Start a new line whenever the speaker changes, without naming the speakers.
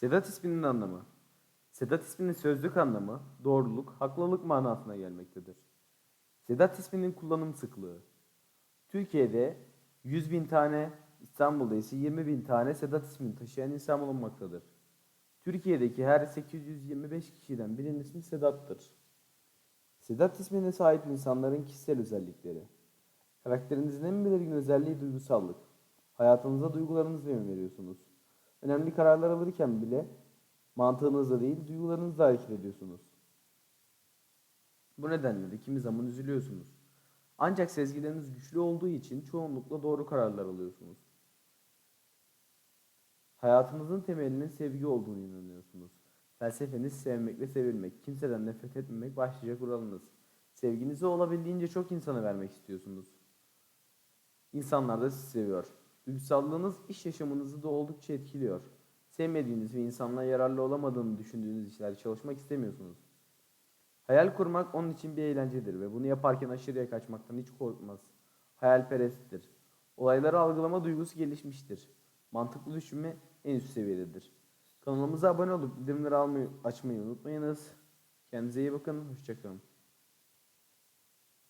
Sedat isminin anlamı. Sedat isminin sözlük anlamı doğruluk, haklılık manasına gelmektedir. Sedat isminin kullanım sıklığı. Türkiye'de 100 bin tane, İstanbul'da ise 20 bin tane Sedat ismini taşıyan insan bulunmaktadır. Türkiye'deki her 825 kişiden birinin ismi Sedat'tır. Sedat ismine sahip insanların kişisel özellikleri. Karakterinizin en belirgin özelliği duygusallık. Hayatınıza duygularınızla yön veriyorsunuz. Önemli kararlar alırken bile mantığınızla değil duygularınızla hareket ediyorsunuz. Bu nedenle de kimi zaman üzülüyorsunuz. Ancak sezgileriniz güçlü olduğu için çoğunlukla doğru kararlar alıyorsunuz. Hayatınızın temelinin sevgi olduğunu inanıyorsunuz. Felsefeniz sevmek ve sevilmek, kimseden nefret etmemek başlıca kuralınız. Sevginizi olabildiğince çok insana vermek istiyorsunuz. İnsanlar da sizi seviyor. Duygusallığınız iş yaşamınızı da oldukça etkiliyor. Sevmediğiniz ve insanlara yararlı olamadığını düşündüğünüz işlerde çalışmak istemiyorsunuz. Hayal kurmak onun için bir eğlencedir ve bunu yaparken aşırıya kaçmaktan hiç korkmaz. Hayalperesttir. Olayları algılama duygusu gelişmiştir. Mantıklı düşünme en üst seviyededir. Kanalımıza abone olup bildirimleri almayı, açmayı unutmayınız. Kendinize iyi bakın. Hoşçakalın.